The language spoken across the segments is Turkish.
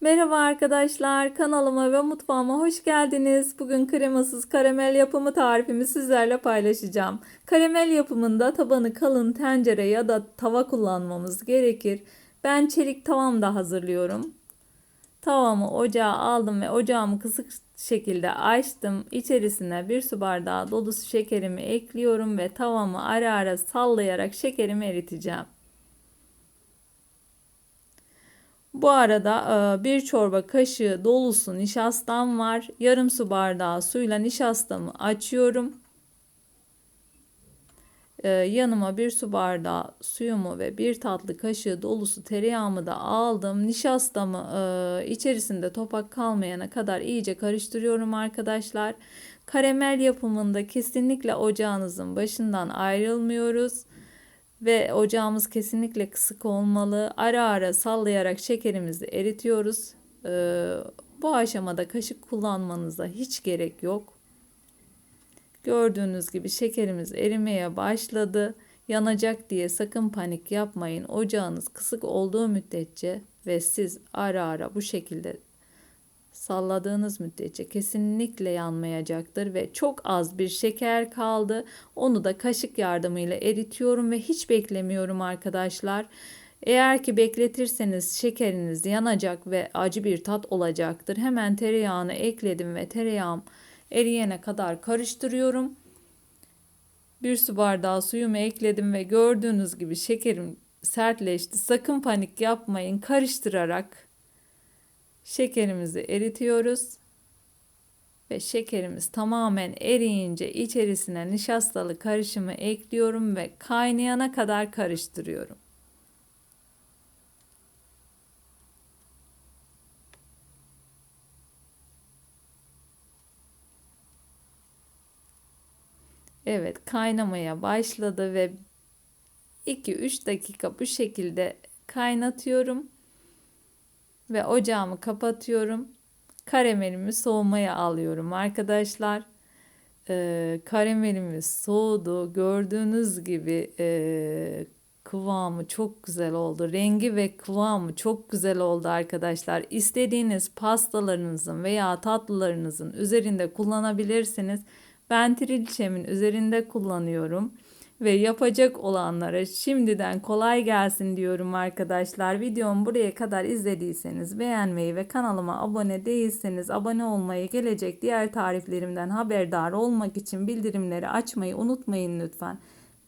Merhaba arkadaşlar, kanalıma ve mutfağıma hoş geldiniz. Bugün kremasız karamel yapımı tarifimi sizlerle paylaşacağım. Karamel yapımında tabanı kalın tencere ya da tava kullanmamız gerekir. Ben çelik tavamda hazırlıyorum. Tavamı ocağa aldım ve ocağımı kısık şekilde açtım. İçerisine bir su bardağı dolusu şekerimi ekliyorum ve tavamı ara ara sallayarak şekerimi eriteceğim. Bu arada e, bir çorba kaşığı dolusu nişastam var. Yarım su bardağı suyla nişastamı açıyorum. E, yanıma bir su bardağı suyumu ve bir tatlı kaşığı dolusu tereyağımı da aldım. Nişastamı e, içerisinde topak kalmayana kadar iyice karıştırıyorum arkadaşlar. Karamel yapımında kesinlikle ocağınızın başından ayrılmıyoruz ve ocağımız kesinlikle kısık olmalı. Ara ara sallayarak şekerimizi eritiyoruz. Ee, bu aşamada kaşık kullanmanıza hiç gerek yok. Gördüğünüz gibi şekerimiz erimeye başladı. Yanacak diye sakın panik yapmayın. Ocağınız kısık olduğu müddetçe ve siz ara ara bu şekilde salladığınız müddetçe kesinlikle yanmayacaktır ve çok az bir şeker kaldı. Onu da kaşık yardımıyla eritiyorum ve hiç beklemiyorum arkadaşlar. Eğer ki bekletirseniz şekeriniz yanacak ve acı bir tat olacaktır. Hemen tereyağını ekledim ve tereyağım eriyene kadar karıştırıyorum. Bir su bardağı suyumu ekledim ve gördüğünüz gibi şekerim sertleşti. Sakın panik yapmayın. Karıştırarak Şekerimizi eritiyoruz. Ve şekerimiz tamamen eriyince içerisine nişastalı karışımı ekliyorum ve kaynayana kadar karıştırıyorum. Evet kaynamaya başladı ve 2-3 dakika bu şekilde kaynatıyorum ve ocağımı kapatıyorum. Karamelimi soğumaya alıyorum arkadaşlar. Ee, karamelimiz soğudu. Gördüğünüz gibi e, kıvamı çok güzel oldu. Rengi ve kıvamı çok güzel oldu arkadaşlar. İstediğiniz pastalarınızın veya tatlılarınızın üzerinde kullanabilirsiniz. Ben trilçemin üzerinde kullanıyorum ve yapacak olanlara şimdiden kolay gelsin diyorum arkadaşlar. Videomu buraya kadar izlediyseniz beğenmeyi ve kanalıma abone değilseniz abone olmayı gelecek diğer tariflerimden haberdar olmak için bildirimleri açmayı unutmayın lütfen.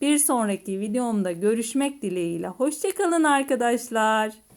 Bir sonraki videomda görüşmek dileğiyle. Hoşçakalın arkadaşlar.